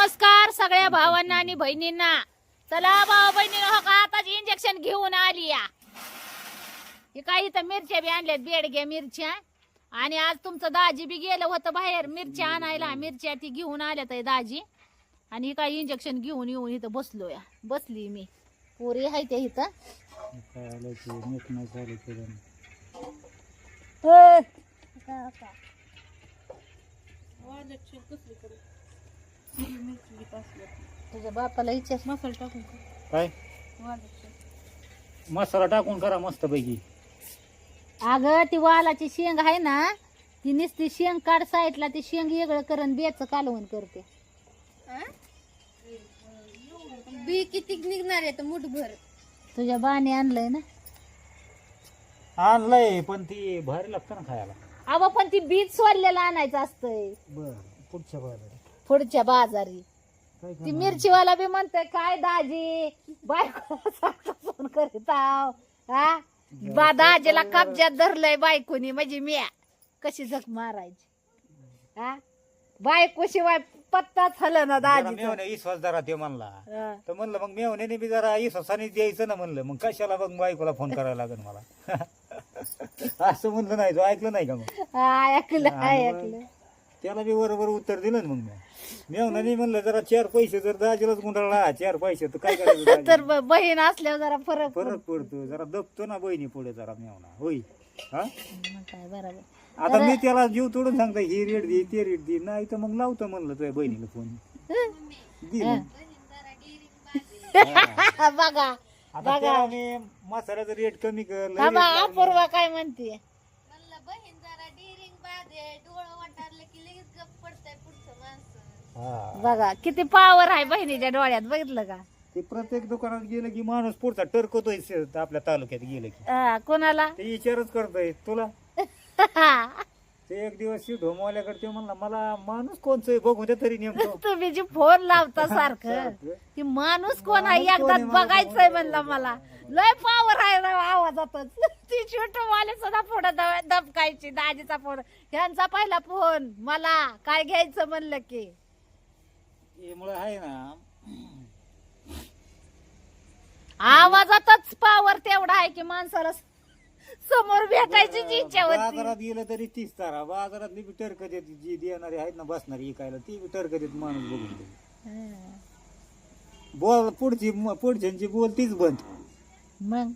नमस्कार सगळ्या भावांना आणि बहिणींना. चला भाऊ बहिणीनं हो का? आताच इंजेक्शन घेऊन आली या. हे काही तर मिरच्या बी आणल्यात? बेडग्या मिरच्या. आणि आज तुमचं दाजी बी गेलं होतं बाहेर मिरच्या आणायला. मिरच्या ती घेऊन आल्यात आहे दाजी. आणि हे काही इंजेक्शन घेऊन येऊन इथं बसलो या. बसली मी. पोरी आहे त्या इथं. तुझ्या बापाला विचार मसाला टाकून काय? मसाला टाकून करा मस्त पैकी अगं ती वालाची शेंग आहे ना ती नुसती शेंग काढ साईडला ती शेंग वेगळं करून बेच कालवण करते. बी किती निघणार आहे तर मुठभर. तुझ्या बाने आणलंय ना? आणलंय पण ती भारी लागतं ना खायला. अव पण ती बीज सोडलेलं आणायचं असतंय. बर पुढच्या पुढच्या बाजारी. काय ती मिरचीवाला बी म्हणतोय काय दाजी बायकोला फोन करीत आव हा? बा दाजीला कब्जात धरलंय बायकोनी म्हणजे मिया कशी झक मारायची? हा? बायको शिवाय पत्ताच हल ना दाजी मेवणे विश्वास जरा ते म्हणला. तर म्हणलं मग मेवण्याने बी जरा विश्वासाने द्यायचं ना म्हणलं. मग कशाला मग बायकोला फोन करायला लागेल मला? असं म्हणलं नाही तो ऐकलं नाही का मग? ऐकलं ऐकलं. त्याला बी बरोबर उत्तर दिलं ना मग मी. मेवण्याने म्हणलं जरा चार पैसे जर दाजीलाच गुंडाळला चार पैसे तर काय करायचं दाजी? तर ब- बहीण असल्यावर जरा फरक फरक पडतो. जरा दबतो ना बहिणी पुढे जरा मेवना होई हा? मग काय बरोबर. आता मी त्याला जीव तोडून सांगतो ही रेट दे ते रेट दे. नाही तर मग लावतो म्हणलं तुझ्या बहिणीला फोन. दिली. बघा आता त्याला मी मसाल्याचा रेट कमी कर लय लावले. अपूर्वा काय म्हणते हा. बघा किती पावर आहे बहिणीच्या डोळ्यात बघितलं का? ते प्रत्येक दुकानात गेलं की माणूस पुढचा टरकतोय स- आपल्या तालुक्यात गेलं की. हा, कोणाला? ते विचारच करतोय तुला? ते एक दिवस शी ढोमवाल्याकडे ते म्हणला मला माणूस कोणचं बघू दे तरी नेमकं. तुम्ही जी फोन लावता सारखं की माणूस कोण आहे? माणूस कोण एकदा आहे? मला बघायचंय म्हणलं मला. लय पावर आहे ना आवाजातच. ती छोटू वाले सुद्धा पुढे दबकायची दाजीचा फोन. ह्यांचा पहिला फोन मला. काय घ्यायचं? म्हणलं की. त्यामुळे आहे ना आवाजातच पावर तेवढा आहे की माणसाला समोर भेटायची जी इच्छा होती. बाजारात गेलं तरी तीस तारा बाजारातली बी टरक देत जी देणारी आहेत ना बसणारी इकायला ती बी टरक देत माणूस बघून ते. हं. बोल पुढची पुढच्यांची बोल तीच बंद. मग?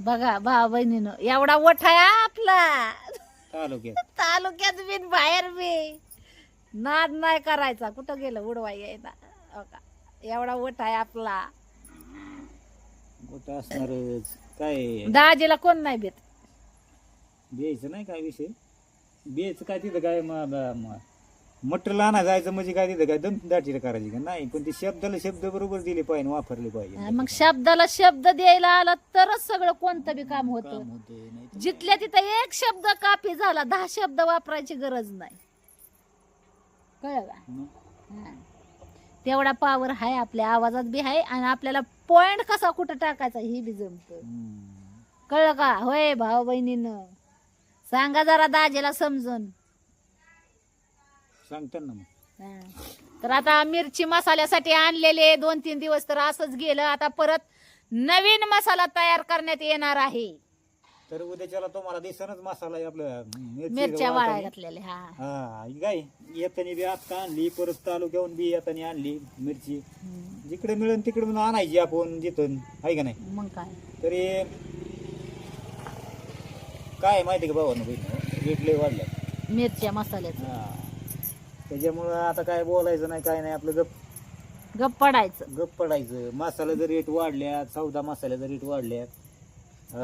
बघा भाऊ बहिणीनं एवढा ओठा आहे आपला. तालुक्यात. तालुक्यात बिन बाहेर बी. नाद नाही करायचा. कुठं गेलं? उडवाय यायला हो का? एवढा ओठ आहे आपला. असणारच. काय? दाजीला कोण नाही भेट? बियायचं नाही काय विषय? बियायचं काय तिथं काय मटेरियल आणा जायचं म्हणजे काय तिथं काय दम दाटीला करायची का? नाही पण ते शब्दाला शब्द बरोबर दिले पाहिजे वापरले पाहिजे. मग शब्दाला शब्द द्यायला आला तरच सगळं कोणतं बी काम होतं. काम नाही जिथल्या तिथं एक शब्द कापी झाला दहा शब्द वापरायची गरज नाही. कळलं. का मग? हा. तेवढा पावर आहे आपल्या आवाजात बी आहे आणि आपल्याला पॉइंट कसा कुठं टाकायचा हे बी जमत. कळलं का? होय भाऊ बहिणीनं. सांगा जरा दाजीला समजून. सांगतात ना मग. तर आता मिरची मसाल्यासाठी आणलेले दोन तीन दिवस तर असंच गेलं. आता परत नवीन मसाला तयार करण्यात येणार आहे. तर उद्याच्याला तुम्हाला दिसनच मसाला आहे आपलं मिरची मिरच्या वाटाणे. वाळा घातलेल्या हा. काय येतानी बी आता आणली परत तालुक्याहून बी येतानी आणली मिरची. हम्म. जिकडे मिळेल तिकडे म्हणून आणायची आपण जिथून आहे का नाही? मग काय? तरी काय माहिती का भावानं बहिणी रेट लय वाढल्या मिरच्या मसाल्याचं. हा. त्याच्यामुळं आता काय बोलायचं नाही काय नाही आपलं गप गप पडायचं. गप पडायचं. मसाल्याचा रेट वाढल्यात चौदा मसाल्याचा रेट वाढल्यात. हा,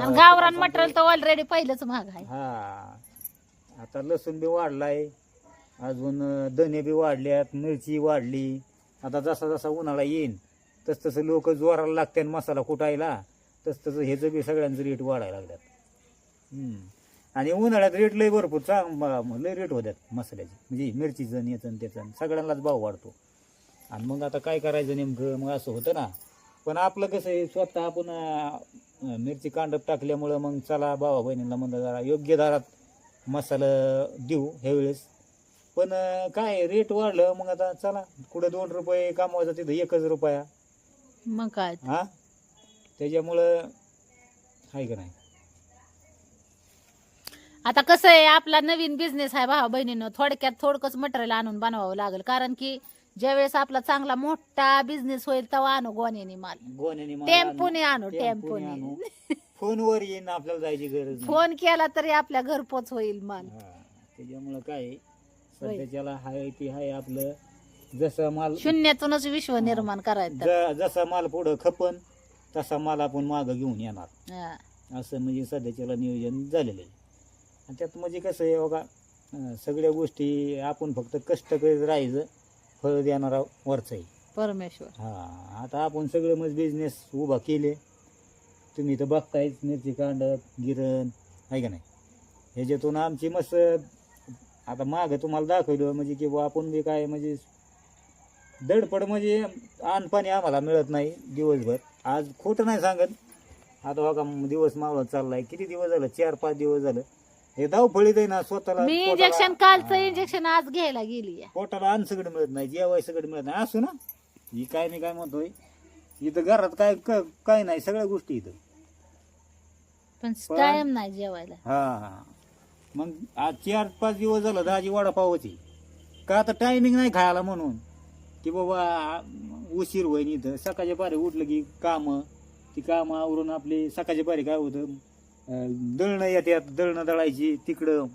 आणि गावरान मटेरियल तर ऑलरेडी पहिलंच महाग आहे. हा. आता लसूण बी वाढलाय. अजून धने बी वाढल्यात मिरची वाढली. आता जसा जसा उन्हाळा येईन तस तसं लोक जोराला लागते मसाला कुटायला तस तसं ह्याचं बी सगळ्यांचं रेट वाढायला लागल्यात. हम्म. आणि उन्हाळ्यात रेट लय भरपूर चांग लय रेट होत्यात मसाल्याचे. म्हणजे मिरचीचं आणि याचं आणि त्याचं. आणि सगळ्यांनाच भाव वाढतो. आणि मग आता काय करायचं नेमकं? मग असं होतं ना पण आपलं कसं आहे स्वतः आपण अं, मिरची कांडप टाकल्यामुळं मग चला भावा बहिणीला म्हणलं जरा योग्य दरात मसाला देऊ ह्यावेळेस. पण अं, काय रेट वाढलं मग आता चला कुठं दोन रुपये कामावायचं तिथं एकच रुपया. मग काय? हा? त्याच्यामुळं आहे का नाही? आता कसं आहे आपला नवीन बिझनेस आहे भावा बहिणीनं थोडक्यात थोडकच मटेरियल आणून बनवावं लागेल. कारण की ज्यावेळेस आपला चांगला मोठा बिझनेस होईल तेव्हा आणू गोण्याने माल. गोण्याने मला टेम्पोने आणू टेम्पोने आणू. टेम्पोने फोनवर येईन आपल्याला जायची गरज नाही. फोन केला तरी आपल्या घरपोच होईल माल. हा, त्याच्यामुळं काय आहे, सध्याच्याला हाय ती हाय आपलं. जसं माल शून्यातूनच विश्व निर्माण करायचं. ज- जसा माल पुढं खपन तसा माल आपण मागं घेऊन येणार. हा. असं म्हणजे सध्याच्याला नियोजन झालेलं आहे. आणि त्यात म्हणजे कसं आहे बघा अं, सगळ्या गोष्टी आपण फक्त कष्ट करीत राहायचं. फळ देणारा वरचा आहे. परमेश्वर. हा आता आपण सगळं मग बिझनेस उभा केले. तुम्ही तर बघतायच मिरची कांडप गिरण आहे का नाही? ह्याच्यातून आमची मस्त आता मागं तुम्हाला दाखवलं म्हणजे की आपण बी काय म्हणजे दडपड म्हणजे अनपाणी आम्हाला मिळत नाही दिवसभर. आज खोटं नाही सांगत. आता बघा दिवस मावळत चाललाय. किती दिवस झालं? चार पाच दिवस झालं. हे धावफळीत आहे ना स्वतःला मी पोटाला- इंजेक्शन कालचं. इंजेक्शन आज घ्यायला गेली आहे. पोटाला अन्न सगळं मिळत नाही जेवाय सगळं मिळत नाही. असू ना ही काय मी काय म्हणतोय इथं घरात काय क- काय नाही सगळ्या गोष्टी इथं. पण पण- टाइम नाही जेवायला. हा हा. मग आज चार पाच दिवस झालं दाजी वडापावची. का आता टायमिंग नाही खायला म्हणून? की बाबा आ, उशीर होईन इथं. सकाळच्या पारी उठलं की कामं ती कामं आवरून आपली सकाळच्या पारी काय होतं? दळणं येतात दळणं दळायची तिकडं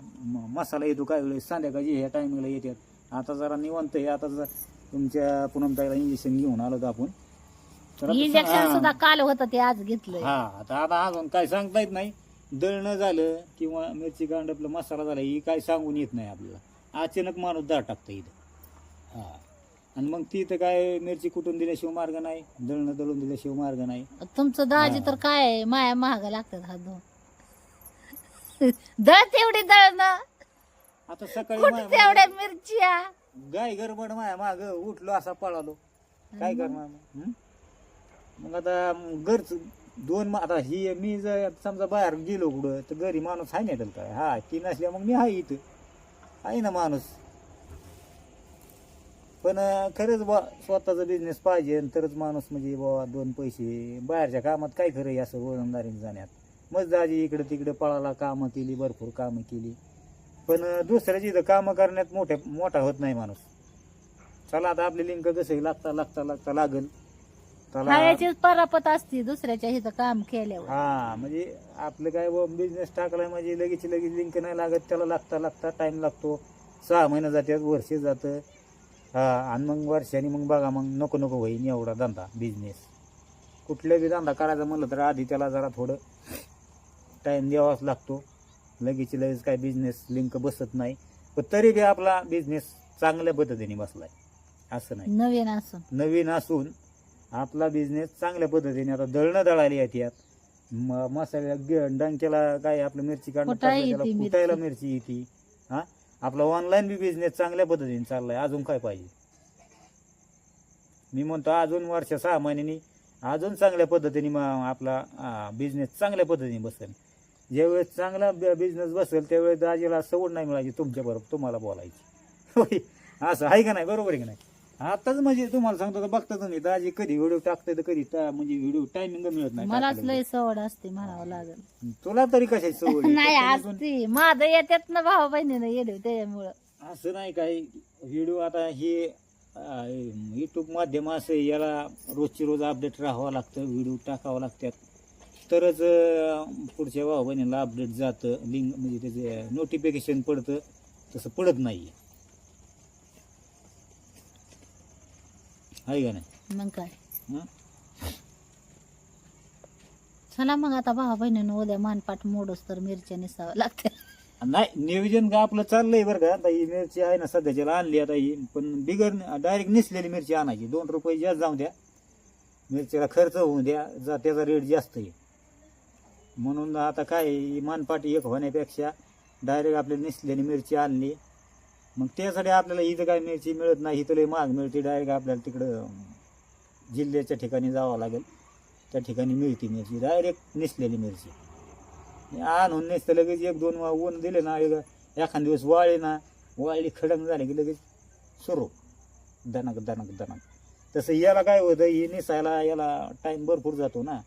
मसाला येतो काय वेळेस संध्याकाळची ह्या टायमिंगला येतात आता जरा निवंत आहे आता जरा तुमच्या पुनमताईला इंजेक्शन घेऊन आलो आपण. तर आता इंजेक्शन. सुद्धा काल होतं ते आज घेतलंय. हा आता आता अजून काय सांगता येत नाही. दळणं झालं किंवा मिरची गांडपला मसाला झाला ही काय सांगून येत नाही आपल्याला. अचानक माणूस दाळ टाकतं इथं. हा. आणि मग ती तर काय मिरची कुटून दिल्याशिवाय मार्ग नाही दळणं दळून दिल्याशिवाय मार्ग नाही. तुमचं दाजी. तर काय आहे, माया महाग लागतात हा दोन दळ तेवढी दळणं? आता सकाळी कुठं माया तेवढ्या मागं मिरच्या? गाय गडबड माया माग उठलो असा पळालो. काय करणार मग हं? मग आता घरच दोन मा- आता ही मी जर समजा बाहेर गेलो कुठं तर घरी माणूस आहे नाही त्याला काय? हा ती नसल्या मग मी आहे इथं. आहे ना माणूस. पण अं, खरंच बा स्वतःचा बिझनेस पाहिजे आणि तरच माणूस म्हणजे बाबा दोन पैसे. बाहेरच्या कामात काय खरं आहे असं वळणदारीने जाण्यात? मग दाजी इकडे तिकडे पळाला कामं केली भरपूर कामं केली. पण दुसऱ्याची इथं कामं करण्यात मोठ्या मोठा होत नाही माणूस. चला आता आपली लिंक कसं लागता लागता लागता लागल. खायचीच परापत असते दुसऱ्याच्या इथं काम केल्यावर. हा म्हणजे आपलं काय बिझनेस टाकलाय म्हणजे लगेच लगेच लिंक नाही लागत. त्याला लागता लागता टाइम लागतो. सहा महिने जातात वर्ष जातं. हा आणि मग वर्षाने मग बघा मग नको नको होईन एवढा धंदा बिझनेस कुठल्या बी धंदा करायचा म्हणलं तर आधी त्याला जरा थोडं टाइम द्यावाच लागतो. लगेच लगेच काय बिझनेस लिंक बसत नाही. पण तरी बी आपला बिझनेस चांगल्या पद्धतीने बसलाय. असं नाही. नवीन असून. नवीन असून आपला बिझनेस चांगल्या पद्धतीने आता दळणं दळायला येतात म- मसाल्या डंक्याला काय आपलं मिरची काढणं कुटायला येते मिरची. येते. हा? आपला ऑनलाईन बी बिझनेस चांगल्या पद्धतीने चाललाय. अजून काय पाहिजे? मी म्हणतो अजून वर्ष सहा महिन्यांनी अजून चांगल्या पद्धतीने आपला बिझनेस चांगल्या पद्धतीने बसेल. ज्यावेळेस चांगला बिझनेस बसेल त्यावेळेस दाजीला सवड नाही मिळायची तुमच्या बरोबर तुम्हाला बोलायची. असं आहे का नाही? बरोबर आहे का नाही? आताच म्हणजे तुम्हाला सांगतो का बघता तुम्ही दाजी कधी व्हिडिओ टाकते तर कधी टा- म्हणजे व्हिडिओ टायमिंग मिळत नाही मलाच टाकायला. लय सवड असते म्हणावं लागेल. तुला तरी कशाची सवड आहे? नाही असते. माझं येतात ना भाऊ बहिणीनं येले त्याच्यामुळं. असं नाही काय. व्हिडिओ आता हे युट्यूब माध्यम असं आहे, याला रोजची रोज अपडेट राहावं लागतं व्हिडिओ टाकावं लागतात. तरच पुढच्या भाऊ बहिणीला अपडेट जातं. लिंक म्हणजे त्याचे नोटिफिकेशन पडतं. तसं पडत नाही आहे का नाही? मग काय? हं? चला मग आता भाऊ बहिणीनं उद्या मानपाट मोडूस तर मिरच्या निसावं लागते नाही नियोजन का आपलं चाललंय बरं का? आता ही मिरची आहे ना सध्याच्याला आणली आता ही. पण बिगर डायरेक्ट निसलेली मिरची आणायची. दोन रुपये जास्त जाऊ द्या. मिरचीला खर्च होऊ द्या. जा त्याचा रेट जास्त आहे. म्हणून आता काय मानपाट ही मानपाटी एक होण्यापेक्षा डायरेक्ट आपली निसलेली मिरची आणली. मग त्यासाठी आपल्याला इथं काय मिरची मिळत नाही इथं लई महाग मिळते. डायरेक्ट आपल्याला तिकडं जिल्ह्याच्या ठिकाणी जावं लागेल. त्या ठिकाणी मिळते मिरची डायरेक्ट निसलेली मिरची. आणून नेसतं लगेच एक दोन वा- ऊन दिले ना एक- एखाद दिवस वाळी ना वाळली खडंग झाली की लगेच सुरू. दणक दणक दणक तसं याला काय होतं हे निसायला याला टाईम भरपूर जातो ना.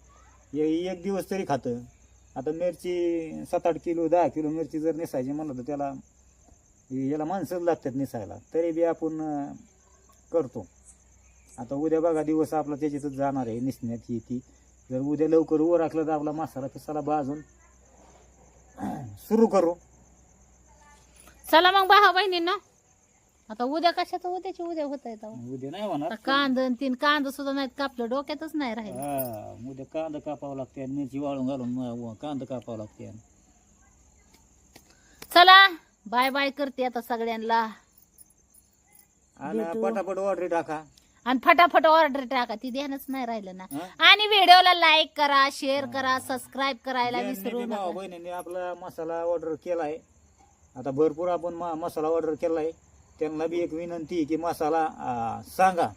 हे एक दिवस तरी खातं. आता मिरची सात आठ किलो दहा किलो मिरची जर नेसायची म्हणलं तर त्याला याला माणसंच लागतात निसायला. तरी बी आपण करतो. आता उद्या बघा दिवस आपला त्याच्यातच जाणार आहे निसण्यात ही ती. जर उद्या लवकर वर राखलं तर आपला मसाला पिसाला भाजून सुरू करू. चला मग भावा बहिणींना. आता उद्या कशाचं? उद्याची उद्या होत आहे उद्या नाही होणार. कांद आणि तीन कांद सुद्धा नाहीत कापलं डोक्यातच नाही राहिलं. हा उद्या कांदा कापावं लागते आणि मिरची वाळून घालून म- कांदा कापावं लागते चला बाय बाय करते आता सगळ्यांना. आणि भेटू. पटापट ऑर्डर टाका. आणि फटाफट ऑर्डर टाका ती ध्यानच नाही राहिलं ना. हा? आणि व्हिडिओला लाईक करा शेअर करा सबस्क्राईब करायला विसरू नका. बहिणींनी आपला मसाला ऑर्डर केलाय. आता भरपूर आपण मा- मसाला ऑर्डर केलाय. त्यांना बी एक विनंती की मसाला सांगा.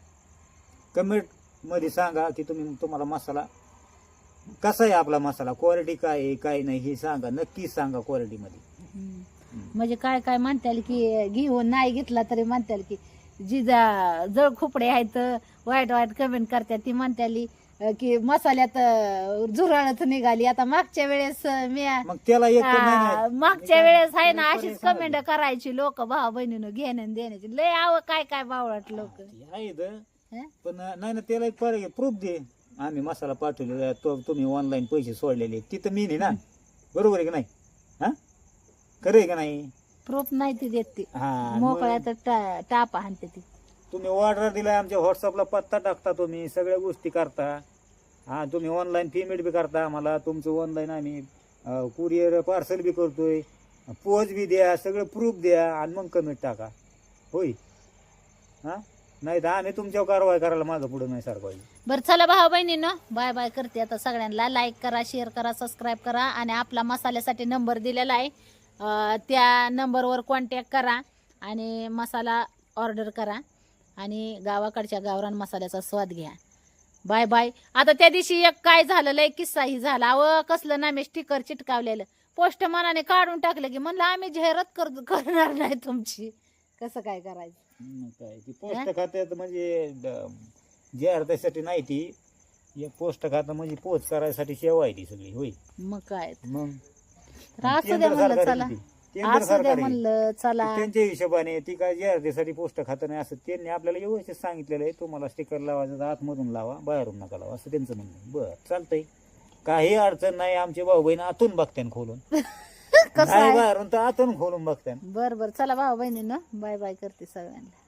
कमेंटमध्ये सांगा की तुम्ही तुम्हाला मसाला कसा आहे आपला मसाला? क्वालिटी काय आहे काय नाही हे सांगा. नक्कीच सांगा क्वालिटीमध्ये म्हणजे काय काय म्हणताल की घेऊन नाही घेतला तरी म्हणताल की जिजा जळ खोपडे आहेत वाईट वाईट कमेंट करतात ती म्हणताली येईल की मसाल्यात झुरळच निघाली. आता मागच्या वेळेस मी मग त्याला एक आ. मागच्या वेळेस आहे ना अशीच कमेंट करायची लोक भाऊ बहिणीनं घेणं आणि देण्याची. लय आव काय काय बावळट लोक. ते आहे इथं. पण नाही ना त्याला एक पर्याय प्रूफ दे. आम्ही मसाला पाठवलेला तो तुम्ही ऑनलाईन पैसे सोडलेले तिथं मी नाही ना. बरोबर आहे का नाही? हा? खरं आहे का नाही? प्रूफ नाही ती देत ती. हा मग मोकळ्यात टा- टापा हाणते ती. तुम्ही ऑर्डर दिलाय आमच्या व्हॉट्सअपला पत्ता टाकता तुम्ही सगळ्या गोष्टी करता. हां तुम्ही ऑनलाईन पेमेंट बी करता आम्हाला तुमचं ऑनलाईन आम्ही कुरिअर पार्सल बी करतोय. पोच बी द्या सगळं प्रूफ द्या आणि मग कमेंट टाका. होय? हां? नाही तर आम्ही तुमच्यावर कारवाई करायला माझं पुढं नाही सारखं बरं चला भाऊ बहिणीनं बाय बाय करते. आता सगळ्यांना लाईक करा शेअर करा सबस्क्राईब करा आणि आपला मसाल्यासाठी नंबर दिलेला आहे. त्या नंबरवर कॉन्टॅक्ट करा आणि मसाला ऑर्डर करा. आणि गावाकडच्या गावरान मसाल्याचा स्वाद घ्या. Bye bye. आता त्या दिवशी एक काय झालं लय किस्साही झाला. अव कसलं ना मी स्टिकर चिटकावलेलं. पोस्ट मनाने काढून टाकलं की म्हणलं आम्ही जाहिरात कर करणार नाही तुमची. कसं काय करायचं? काय ती पोस्ट खात्यात म्हणजे ड- जे अर्ध्यासाठी नाही ती. एक पोस्ट खातं म्हणजे पोच करायसाठी सेवा आहे ती सगळी होय. मग काय? मग? तर असू द्या म्हणलं चला. केंद्र असू द्या सरकार. आहे. म्हणलं चला. त्यांच्या हिशोबाने ती काय जे अर्ध्यासाठी पोस्ट खातं नाही असं त्यांनी आपल्याला व्यवस्थित सांगितलेलं आहे. तुम्हाला स्टिकर लावायचं तर आतमधून लावा बाहेरून नका लावा असं त्यांचं म्हणणं आहे. बरं चालतंय. काही अडचण नाही आमचे भाऊ बहीण आतून बघत्यान खोलून. कसं नाही आहे? बाहेरून तर आतून खोलून बघत्यान. बर बर. चला भाऊ बहिणीनं बाय बाय करते सगळ्यांना.